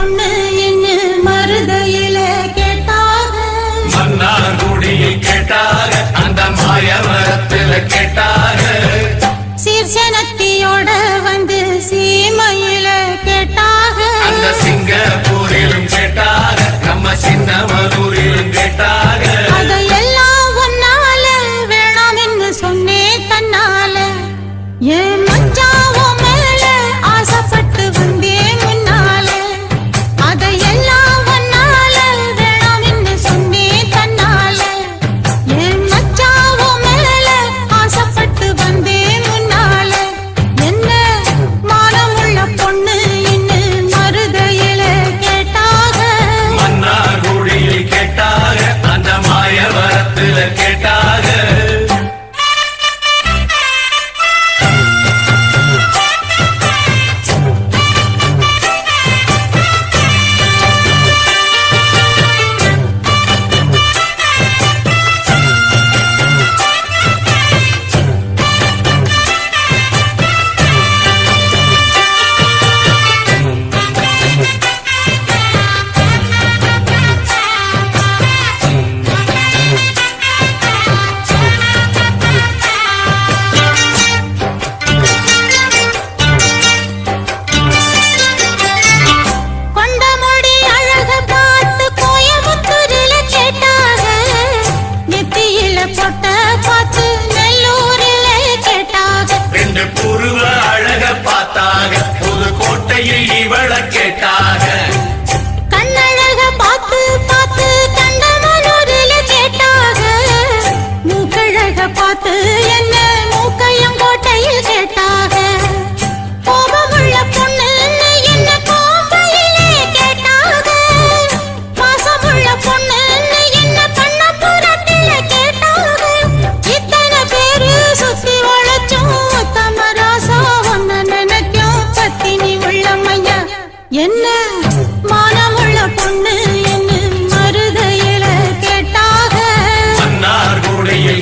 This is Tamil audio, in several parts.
பொண்ணு என்ன மருதையில கேட்டாக. மன்னார்குடியில் கேட்டாக அந்த மாய மரத்தில் கேட்டாக yeah.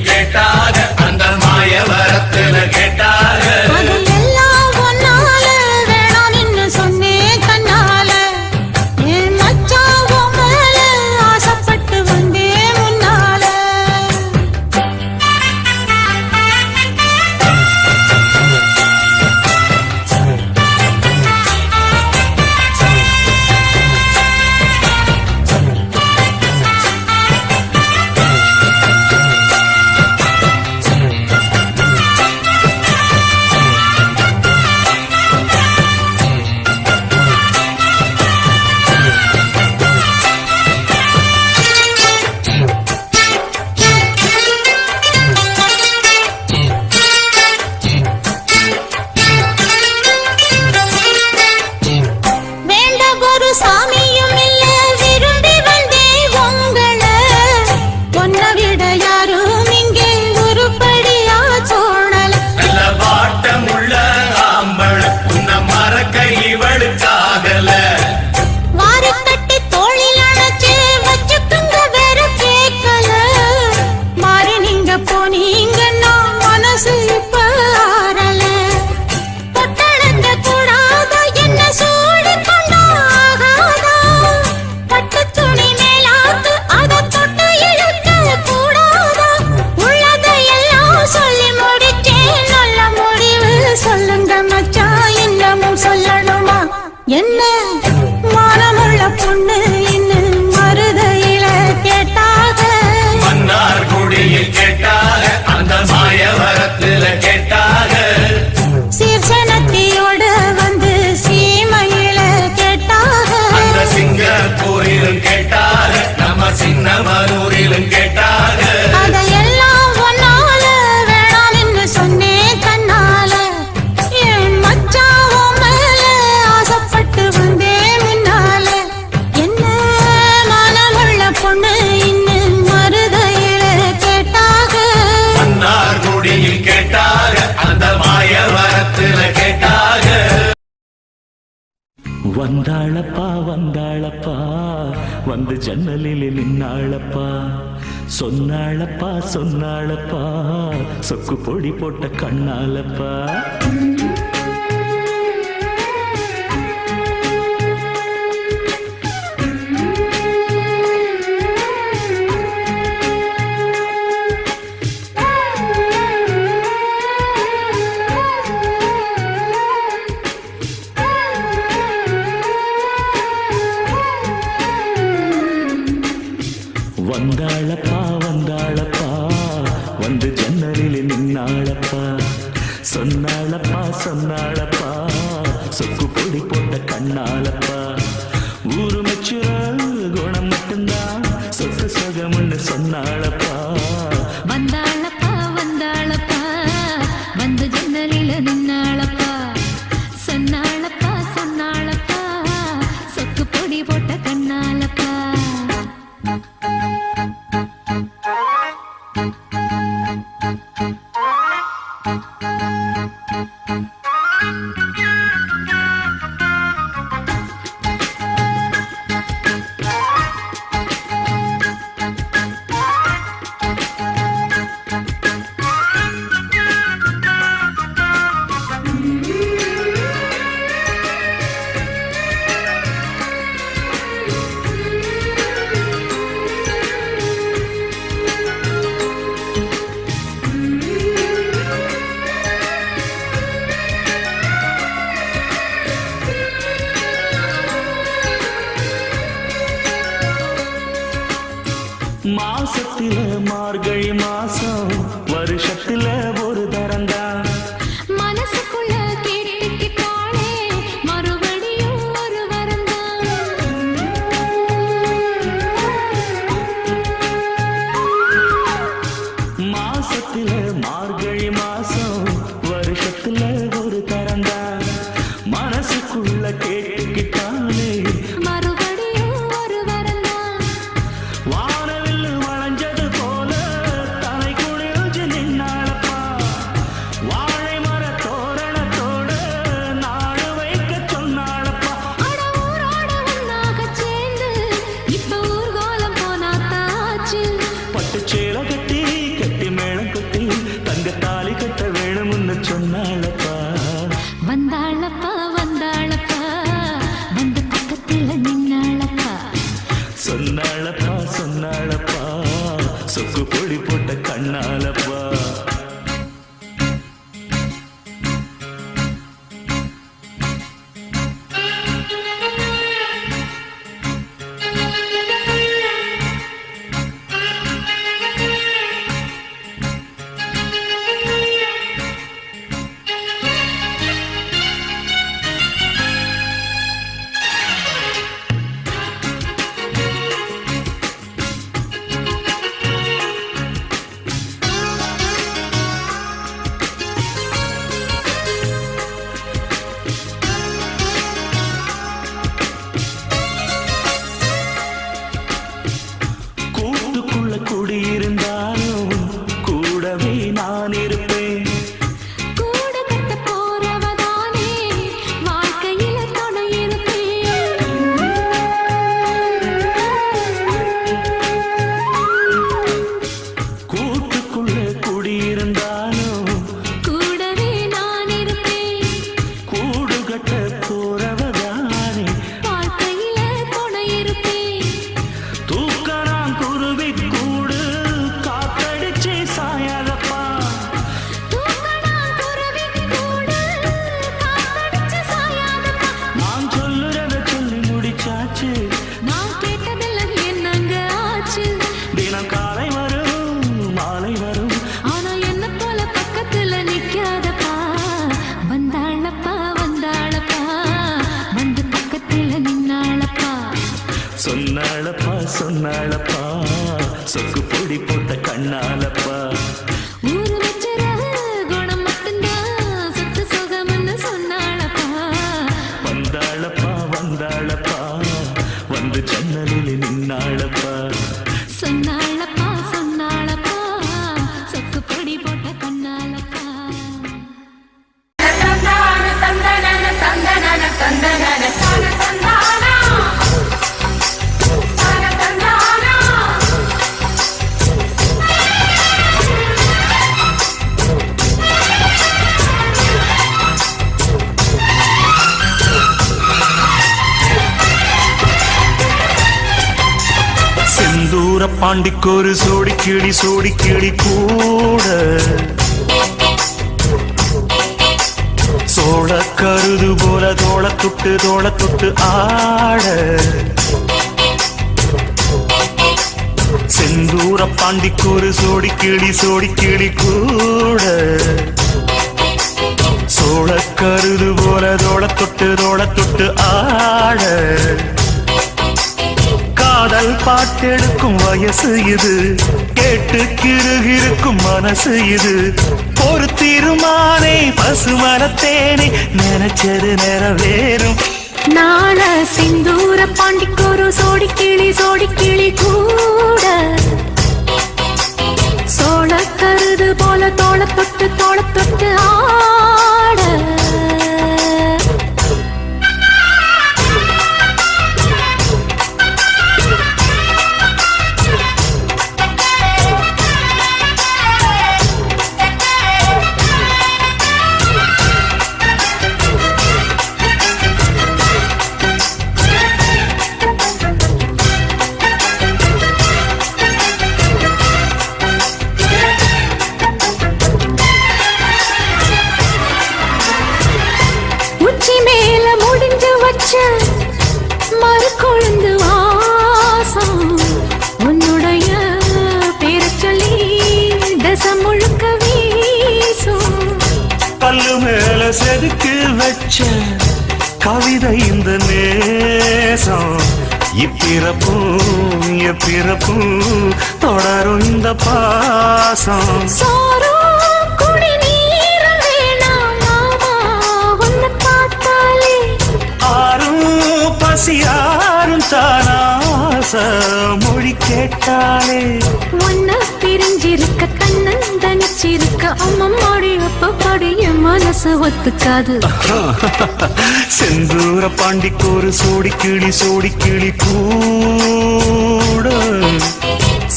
கேட்டாக? அந்த மாய வரத்துல கேட்டா என்ன? மனமுள்ள பொண்ணு இன்னும் மருதையில கேட்டாக. மன்னார் குடியில் கேட்டாக அந்த மாய வரத்துல கேட்டாக. சீர்சனத்தியோடு வந்து வந்தாளப்பா வந்தாளப்பா. வந்து ஜன்னலில் நின்னாளப்பா. சொன்னாளப்பா சொன்னாளப்பா. சொக்கு பொடி போட்ட கண்ணாலப்பா அங்க தாலி கட்ட வேணும்னு சொன்னால செந்தூர பாண்டிக்கு ஒரு சோடி கிளி சோடி கிளி கூட. சோழ கருது போல தோள துட்டு தோள துட்டு ஆட. செந்தூர பாண்டிக்கூறு சோடி கிளி சோடி கிளி கூட. சோழ கருது போல தோள தொட்டு தோள தொட்டு ஆட. காதல் பாட்டெடுக்கும் வயசு இது கேட்டு கிருகிருக்கும் மனசு இது. ஒரு திருமானை பசுமரத்தேனே நினைச்சது நிறவேறும். நாள சிந்தூர பாண்டிக்கொரு சோடி கிளி சோடி இப்பிறப்பும் எப்பிறப்பும் தொடரும் இந்த பாசம். ஆறும் பசியாரும் தானாச மொழி கேட்டாலே. உன்னை பிரிஞ்சிருக்க கண்ணன் தனிச்சிருக்க அம்மம்மாடி அப்பப்பாடி என் மனசு ஒத்துக்காது. செந்தூர பாண்டிக்கோரு சோடி கிளி சோடி கிளி கூட.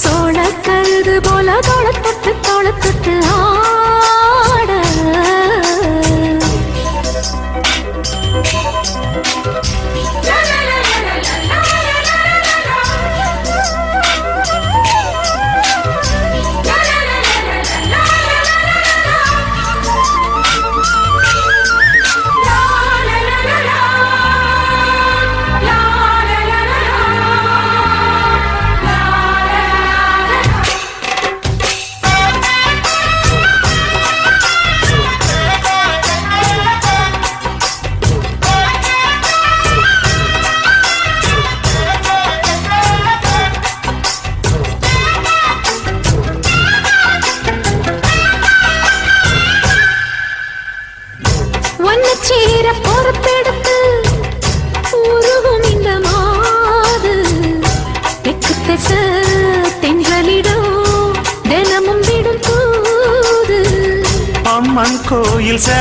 சோழ கழுது போல தோள தொட்டு தோள தொட்டு ஆட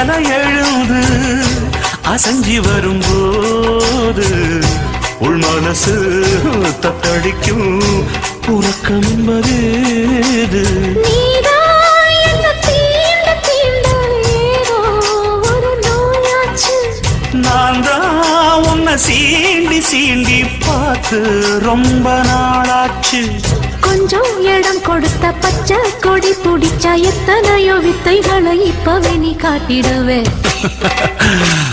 சில எழுது அசஞ்சி வரும்போது உள் மனசு தத்தடிக்கும் உறக்கம் என்பது நான் தான் உன்னை சீண்டி சீண்டி பார்த்து ரொம்ப நாளாச்சு. கொஞ்சம் இடம் கொடுத்த பச்சை கொடி பிடிச்சா எத்தனையோ வித்தைகளை இப்பவே நீ காட்டிடுவே.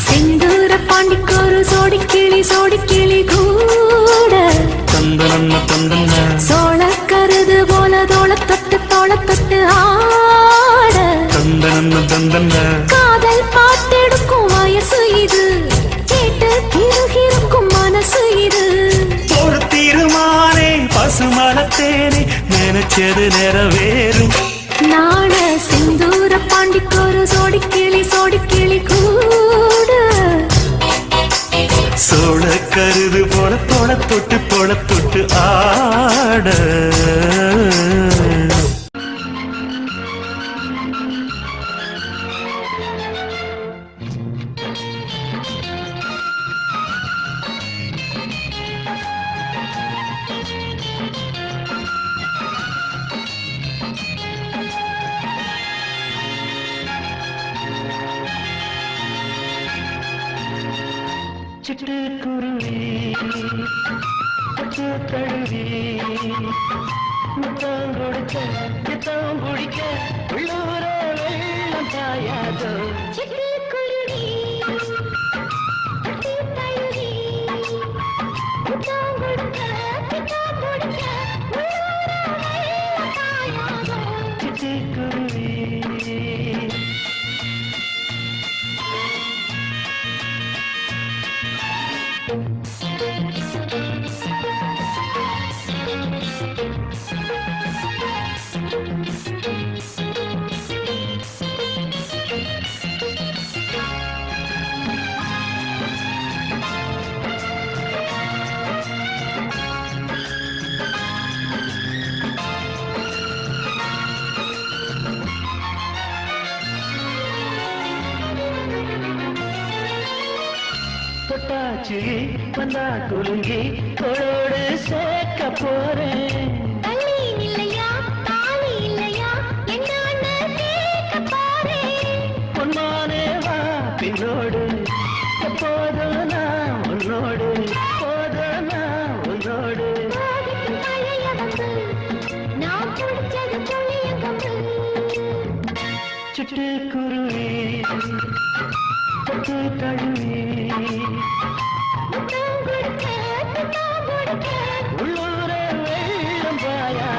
செந்தூர பாண்டிக்கொரு சோடி கிளி சோடி கிளி கூட. சோழ கருது போல தோள தொட்டு தோள தொட்டு ஆட காதல் பாட்டெடுக்கும் வயசு இது. நினைச்சது நிறைவேறும். நாட சிந்தூர பாண்டிக்கொரு சோடி கிளி சோடி கிளி கூட. சோழ கருது போல தொட தொட்டு தொட தொட்டு வீட்டு குருவி தழுவி. முத்தம் கொடுக்க முத்தம் பிடிக்க உள்ளூர வெள்ளம் தாயாதோ குருவி. தொட்டாச்சி வந்தா குலுங்கி தோளோடு சேர்க்க போறேன். பின்னோடு. எப்போதும் நான் உன்னோடு. போதும் நான் உன்னோடு கம்பு. சிட்டுக்குருவி தொட்டு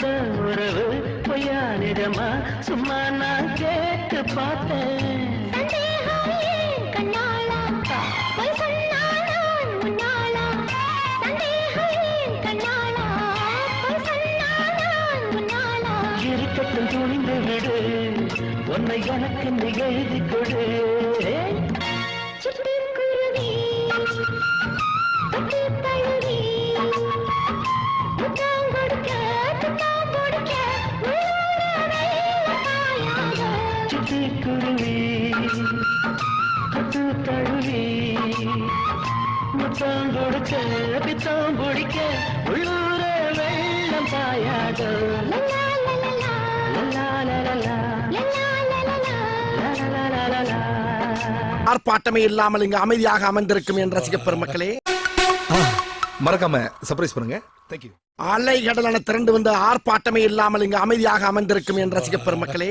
அந்த உறவு பொய்யா நிஜமா சும்மா நான் கேட்டு பார்த்தேன். இருக்கட்டும் துணிந்து விடு. உன்னை எனக்கு எழுதி கொடு. சிட்டுக்குருவி தொட்டு தழுவி முத்தம் கொடுக்க பித்தம் பிடிக்க உள்ளூர வெள்ளம் லலலா. ஆர்ப்பாட்டமே இல்லாமல் இங்கு அமைதியாக அமர்ந்திருக்கும் என் ரசிக பெருமக்களே. மறக்காம சர்ப்ரைஸ் பண்ணுங்க. தேங்க்யூ அலை கடலான திரண்டு வந்த ஆர்ப்பாட்டமே இல்லாமல் இங்கு அமைதியாக அமர்ந்திருக்கும் என் ரசிக பெருமக்களே.